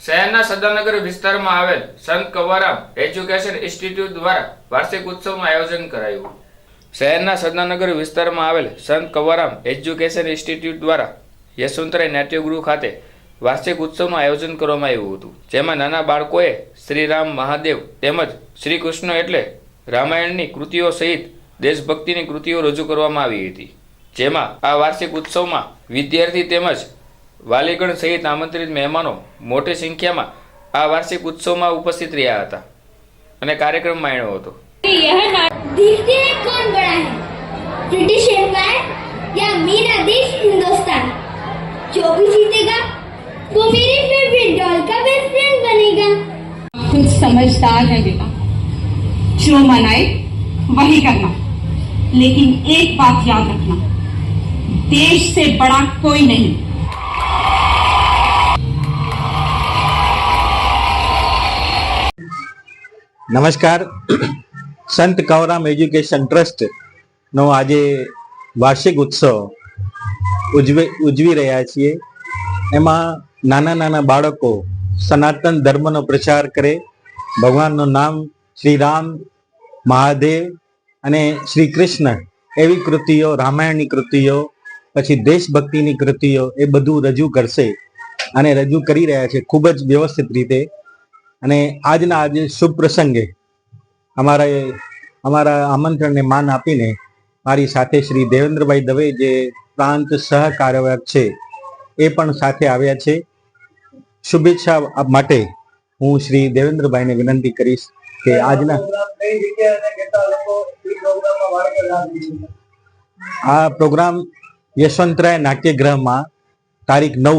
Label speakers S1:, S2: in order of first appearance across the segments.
S1: શહેરના સદાનગર વિસ્તારમાં આવેલ સંત કવારામ એજ્યુકેશન ઇન્સ્ટિટ્યૂટ દ્વારા વાર્ષિક ઉત્સવનું આયોજન કરાયું. શહેરના સદાનગર વિસ્તારમાં આવેલ સંત કવારામ એજ્યુકેશન ઇન્સ્ટિટ્યૂટ દ્વારા યશવંતરાય નાટ્યગૃહ ખાતે વાર્ષિક ઉત્સવનું આયોજન કરવામાં આવ્યું હતું. જેમાં નાના બાળકોએ શ્રીરામ મહાદેવ તેમજ શ્રી કૃષ્ણ એટલે રામાયણની કૃતિઓ સહિત દેશભક્તિની કૃતિઓ રજૂ કરવામાં આવી હતી. જેમાં આ વાર્ષિક ઉત્સવમાં વિદ્યાર્થી તેમજ વાલીગણ સહિત આમંત્રિત મહેમાનો મોટી સંખ્યામાં આ વાર્ષિક ઉત્સવમાં ઉપસ્થિત રહ્યા હતા અને કાર્યક્રમ માણ્યો હતો
S2: यह नाटक देखते हैं कौन बड़ा है ब्रिटिश एम्पायर या मेरा देश हिंदुस्तान जो भी जीतेगा वो मेरे फेवरेट डॉल का बेस्ट फ्रेंड बनेगा
S3: खुद समझदार है बेटा जो मनाए वही करना लेकिन एक बात याद रखना देश से बड़ा कोई नहीं
S4: નમસ્કાર. સંત કવરામ એજ્યુકેશન ટ્રસ્ટ નો આજે વાર્ષિક ઉત્સવ ઉજવી ઉજવી રહ્યા છીએ. એમાં નાના નાના બાળકો સનાતન ધર્મનો પ્રચાર કરે. ભગવાનનું નામ શ્રી રામ, મહાદેવ અને શ્રી કૃષ્ણ એવી કૃતિઓ, રામાયણની કૃતિઓ, પછી દેશભક્તિની કૃતિઓ એ બધું રજૂ કરશે અને રજૂ કરી રહ્યા છે ખૂબ જ વ્યવસ્થિત રીતે. અને આજના આજે શુભ પ્રસંગે અમારા અમારા આમંત્રણને માન આપીને મારી સાથે શ્રી દેવેન્દ્રભાઈ દવે જે પ્રાંત સહકાર્યવાહક છે, એ પણ સાથે આવ્યા છે. શુભેચ્છા માટે હું શ્રી દેવેન્દ્રભાઈને વિનંતી કરીશ કે આજના આ પ્રોગ્રામ યશવંતરાય નાટ્યગૃહમાં તારીખ નવ,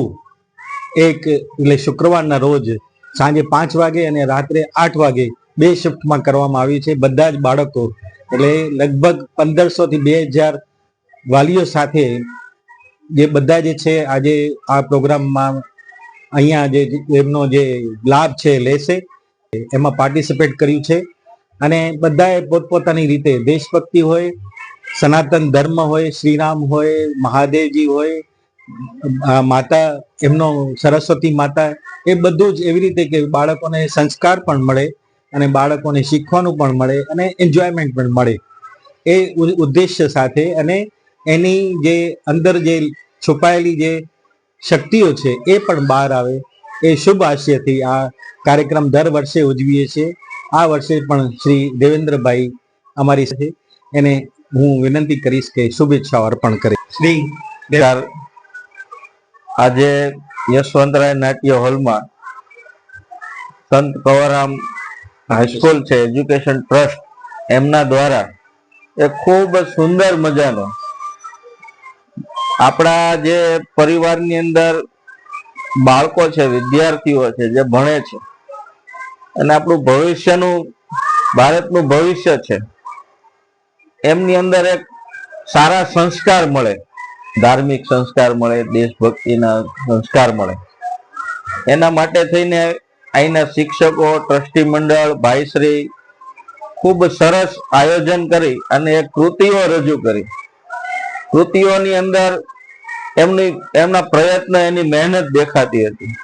S4: એક એટલે શુક્રવારના રોજ સાંજે પાંચ વાગે અને રાત્રે આઠ વાગે બે શિફ્ટમાં કરવામાં આવી છે. બધા જ બાળકો, એટલે લગભગ પંદરસો થી બે હજાર વાલીઓ સાથે જે બધા જે છે, આજે આ પ્રોગ્રામમાં અહીંયા જે એમનો જે લાભ છે લેશે. એમાં પાર્ટિસિપેટ કર્યું છે. અને બધાએ પોતપોતાની રીતે દેશભક્તિ હોય, સનાતન ધર્મ હોય, શ્રીરામ હોય, મહાદેવજી હોય માતા, એમનો સરસ્વતી માતા, એ બધું જ એવી રીતે કે બાળકોને સંસ્કાર પણ મળે અને બાળકોને શીખવાનું પણ મળે અને એન્જોયમેન્ટ પણ મળે. એ ઉદ્દેશ્ય સાથે અને એની જે અંદર જે છુપાયેલી જે શક્તિઓ છે, એ પણ બહાર આવે. એ શુભ આશયથી આ કાર્યક્રમ દર વર્ષે ઉજવીએ છીએ. આ વર્ષે પણ શ્રી દેવેન્દ્રભાઈ અમારી સાથે. એને હું વિનંતી કરીશ કે શુભેચ્છાઓ અર્પણ કરે શ્રી
S5: આજે યશવંતરાય નાટ્ય હોલમાં સંત કવરામ હાઈસ્કૂલ છે એજ્યુકેશન ટ્રસ્ટ એમના દ્વારા એ ખૂબ સુંદર મજાનો આપણા જે પરિવારની અંદર બાળકો છે, વિદ્યાર્થીઓ છે, જે ભણે છે અને આપણું ભવિષ્યનું, ભારતનું ભવિષ્ય છે, એમની અંદર એક સારા સંસ્કાર મળે. ધાર્મિક સંસ્કાર મળે, દેશભક્તિના સંસ્કાર મળે. એના માટે થઈને અહીંના શિક્ષકો, ટ્રસ્ટી મંડળ, ભાઈશ્રી ખૂબ સરસ આયોજન કરી અને કૃતિઓ રજૂ કરી. કૃતિઓની અંદર એમની, એમના પ્રયત્ન, એની મહેનત દેખાતી હતી.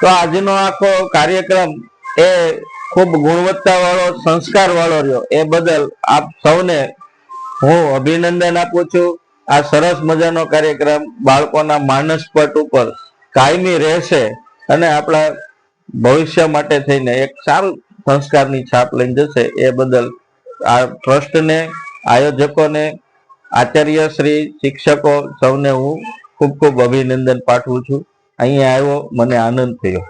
S5: તો આજનો આખો કાર્યક્રમ એ ખૂબ ગુણવત્તા વાળો સંસ્કાર વાળો રહ્યો. એ બદલ આપ સૌને હું અભિનંદન આપું છું. આ સરસ મજાનો કાર્યક્રમ બાળકોના માનસપટ ઉપર કાયમી રહેશે અને આપણા ભવિષ્ય માટે થઈને એક સારું સંસ્કારની છાપ લઈને જશે એ બદલ આ ટ્રસ્ટને, આયોજકોને, આચાર્ય શ્રી, શિક્ષકો સૌને હું ખૂબ ખૂબ અભિનંદન પાઠવું છું. અહીંયા આવ્યો, મને આનંદ થયો.